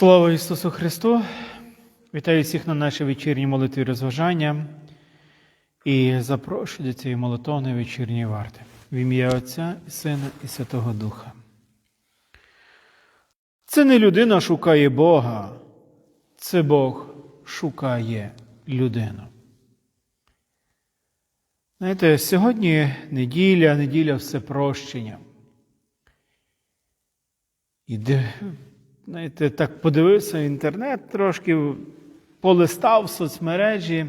Слава Ісусу Христу! Вітаю всіх на нашій вечірній молитві розважання і запрошую до цієї молитовної вечірньої варти. В ім'я Отця і Сина і Святого Духа. Це не людина шукає Бога, це Бог шукає людину. Знаєте, сьогодні неділя, неділя всепрощення. І де, знаєте, так подивився інтернет трошки, полистав в соцмережі.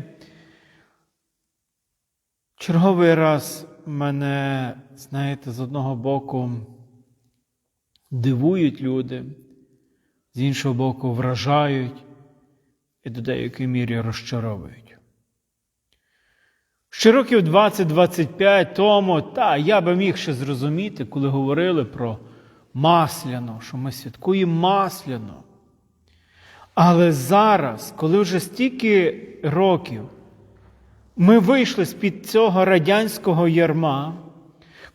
Черговий раз мене, знаєте, з одного боку дивують люди, з іншого боку, вражають і до деякої мірі розчаровують. Ще років 20-25 тому, та, я би міг ще зрозуміти, коли говорили про масляно, що ми святкуємо масляно. Але зараз, коли вже стільки років ми вийшли з-під цього радянського ярма,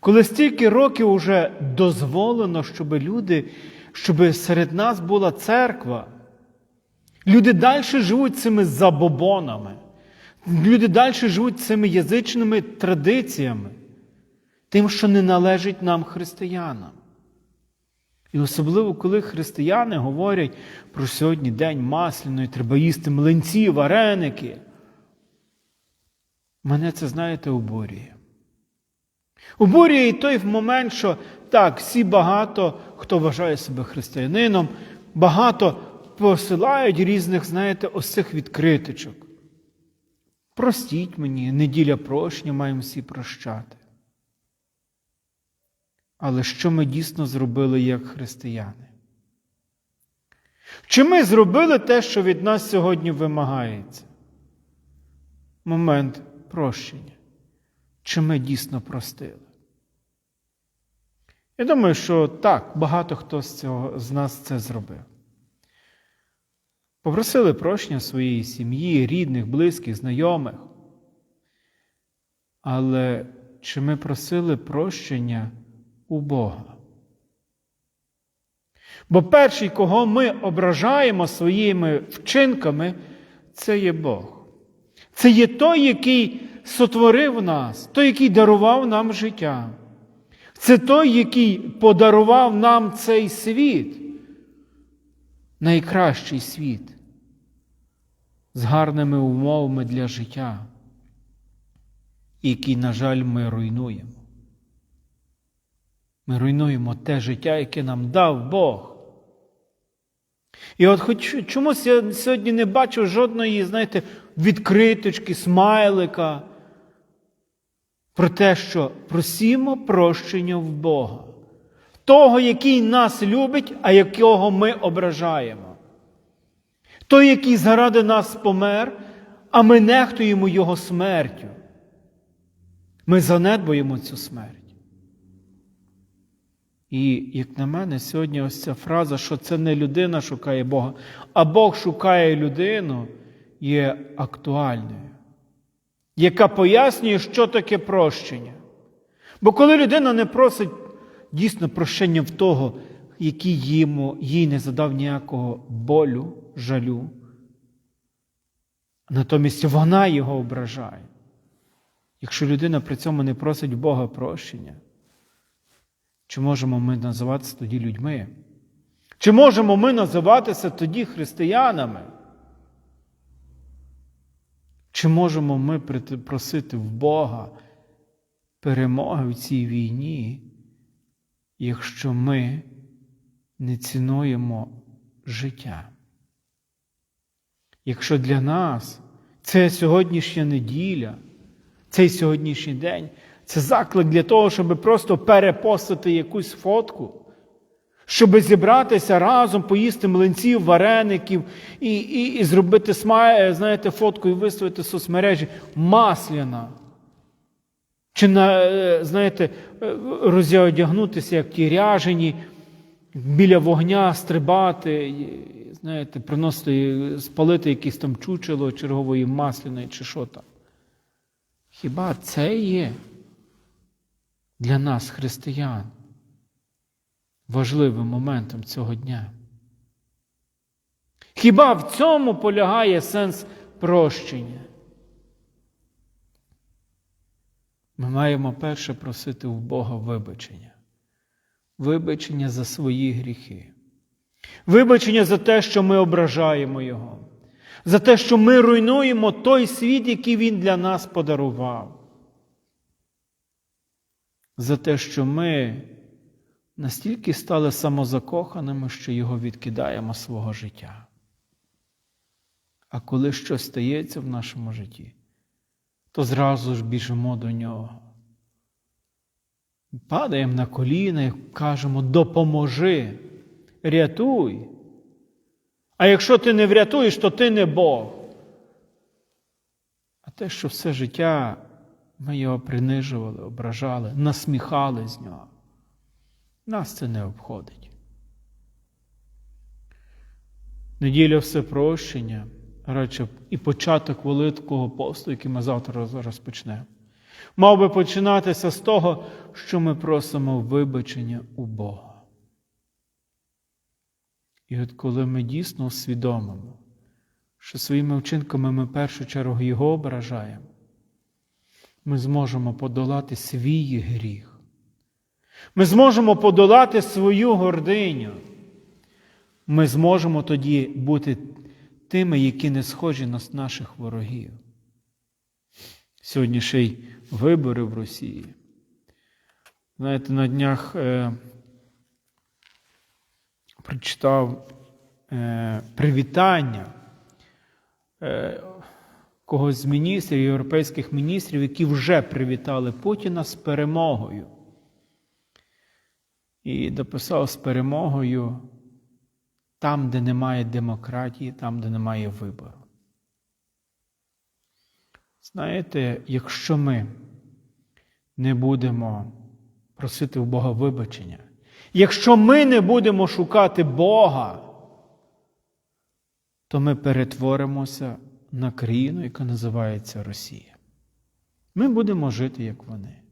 коли стільки років вже дозволено, щоб люди, щоб серед нас була церква, люди далі живуть цими забобонами, люди далі живуть цими язичними традиціями, тим, що не належить нам, християнам. І особливо, коли християни говорять про сьогодні день масляної, треба їсти млинці, вареники. Мене це, знаєте, обурює. Обурює і той момент, що так, всі багато, хто вважає себе християнином, багато посилають різних, знаєте, ось цих відкритичок. Простіть мені, неділя прощення, маємо всі прощати. Але що ми дійсно зробили як християни? Чи ми зробили те, що від нас сьогодні вимагається? Момент прощення. Чи ми дійсно простили? Я думаю, що так, багато хто з, цього, з нас це зробив. Попросили прощення своєї сім'ї, рідних, близьких, знайомих. Але чи ми просили прощення у Бога? Бо перший, кого ми ображаємо своїми вчинками, це є Бог. Це є той, який сотворив нас, той, який дарував нам життя. Це той, який подарував нам цей світ, найкращий світ, з гарними умовами для життя, який, на жаль, ми руйнуємо. Ми руйнуємо те життя, яке нам дав Бог. І от хоч чомусь я сьогодні не бачу жодної, знаєте, відкриточки, смайлика про те, що просімо прощення в Бога, того, який нас любить, а якого ми ображаємо. Той, який заради нас помер, а ми нехтуємо Його смертю. Ми занедбуємо цю смерть. І, як на мене, сьогодні ось ця фраза, що це не людина шукає Бога, а Бог шукає людину, є актуальною, яка пояснює, що таке прощення. Бо коли людина не просить дійсно прощення в того, який йому, їй не задав ніякого болю, жалю, натомість вона його ображає. Якщо людина при цьому не просить Бога прощення, чи можемо ми називатися тоді людьми? Чи можемо ми називатися тоді християнами? Чи можемо ми просити в Бога перемоги в цій війні, якщо ми не цінуємо життя? Якщо для нас це сьогоднішня неділя, цей сьогоднішній день це заклик для того, щоб просто перепостити якусь фотку, щоб зібратися разом, поїсти млинців, вареників і і, і зробити смай, знаєте, фотку і виставити в соцмережі масляна. Чи, на, знаєте, розодягнутися, як ті ряжені, біля вогня стрибати, знаєте, приносити, спалити якесь там чучело чергової масляної чи що там. Хіба це є? Для нас, християн, важливим моментом цього дня. Хіба в цьому полягає сенс прощення? Ми маємо перше просити у Бога вибачення. Вибачення за свої гріхи. Вибачення за те, що ми ображаємо Його, за те, що ми руйнуємо той світ, який Він для нас подарував. За те, що ми настільки стали самозакоханими, що його відкидаємо свого життя. А коли щось стається в нашому житті, то зразу ж біжимо до нього. Падаємо на коліна і кажемо допоможи, рятуй. А якщо ти не врятуєш, то ти не Бог. А те, що все життя ми його принижували, ображали, насміхали з нього. Нас це не обходить. Неділя все прощення, радше і початок великого посту, який ми завтра розпочнемо, мав би починатися з того, що ми просимо вибачення у Бога. І от коли ми дійсно усвідомимо, що своїми вчинками ми в першу чергу Його ображаємо, ми зможемо подолати свій гріх. Ми зможемо подолати свою гординю. Ми зможемо тоді бути тими, які не схожі на наших ворогів. Сьогодні ще й вибори в Росії. Знаєте, на днях е, прочитав е, привітання е, когось з міністрів, європейських міністрів, які вже привітали Путіна з перемогою. І дописав з перемогою там, де немає демократії, там, де немає вибору. Знаєте, якщо ми не будемо просити у Бога вибачення, якщо ми не будемо шукати Бога, то ми перетворимося на країну, яка називається Росія. Ми будемо жити, як вони.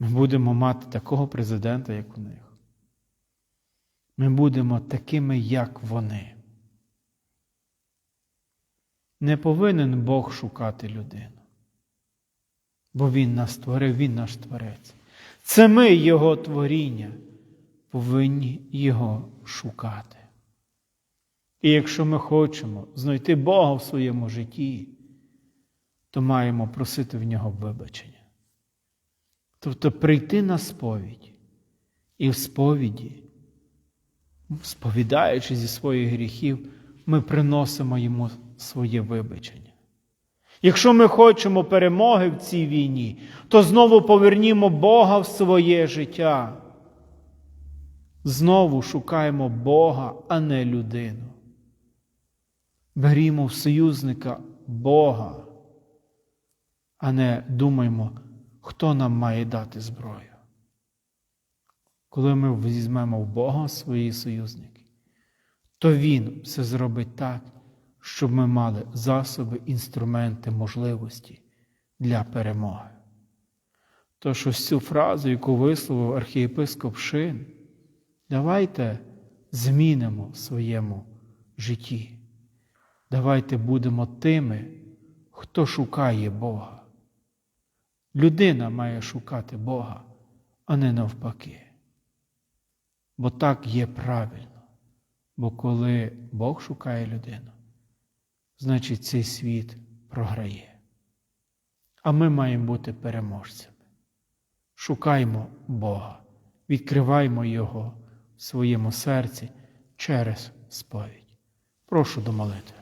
Ми будемо мати такого президента, як у них. Ми будемо такими, як вони. Не повинен Бог шукати людину. Бо Він нас створив, Він наш творець. Це ми, Його творіння, повинні Його шукати. І якщо ми хочемо знайти Бога в своєму житті, то маємо просити в нього вибачення. Тобто прийти на сповідь і в сповіді, сповідаючи зі своїх гріхів, ми приносимо йому своє вибачення. Якщо ми хочемо перемоги в цій війні, то знову повернімо Бога в своє життя. Знову шукаємо Бога, а не людину. Берімо в союзника Бога, а не думаємо, хто нам має дати зброю. Коли ми візьмемо в Бога свої союзники, то Він все зробить так, щоб ми мали засоби, інструменти, можливості для перемоги. Тож ось цю фразу, яку висловив архієпископ Шин, давайте змінимо в своєму житті. Давайте будемо тими, хто шукає Бога. Людина має шукати Бога, а не навпаки. Бо так є правильно. Бо коли Бог шукає людину, значить цей світ програє. А ми маємо бути переможцями. Шукаймо Бога, відкриваймо Його в своєму серці через сповідь. Прошу до молитви.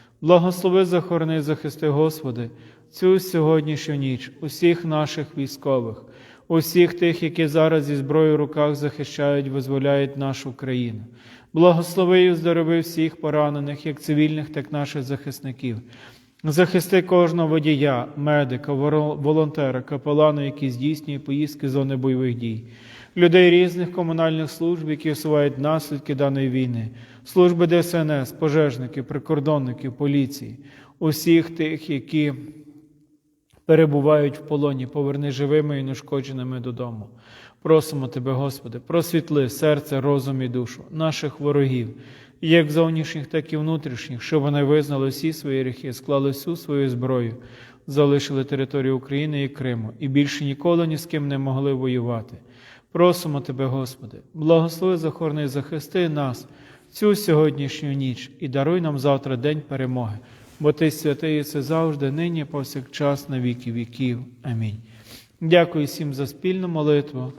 Благослови, захорони, захисти, Господи, цю сьогоднішню ніч, усіх наших військових, усіх тих, які зараз зі зброєю в руках захищають, визволяють нашу країну. Благослови і здорови всіх поранених, як цивільних, так і наших захисників. Захисти кожного водія, медика, волонтера, капелана, які здійснює поїздки зони бойових дій, людей різних комунальних служб, які усувають наслідки даної війни, служби ДСНС, пожежники, прикордонники, поліції, усіх тих, які перебувають в полоні, поверни живими і нешкодженими додому. Просимо Тебе, Господи, просвітли серце, розум і душу наших ворогів, як зовнішніх, так і внутрішніх, щоб вони визнали всі свої гріхи, склали всю свою зброю, залишили територію України і Криму і більше ніколи ні з ким не могли воювати. Просимо Тебе, Господи, благослови, захорони, захисти нас цю сьогоднішню ніч і даруй нам завтра день перемоги, бо Ти святий і це завжди, нині, повсякчас, на віки віків. Амінь. Дякую всім за спільну молитву.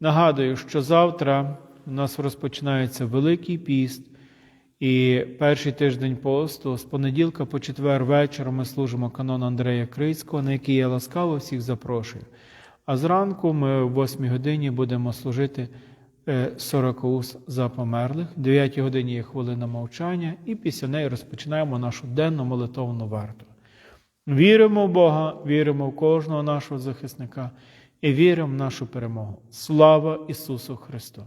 Нагадую, що завтра у нас розпочинається Великий піст, і перший тиждень посту з понеділка по четвер вечором ми служимо канон Андрея Крицького, на який я ласкаво всіх запрошую. А зранку ми в 8 годині будемо служити е, 40 ус за померлих. В 9 годині є хвилина мовчання, і після неї розпочинаємо нашу денну молитовну варту. Віримо в Бога, віримо в кожного нашого захисника і віримо в нашу перемогу. Слава Ісусу Христу!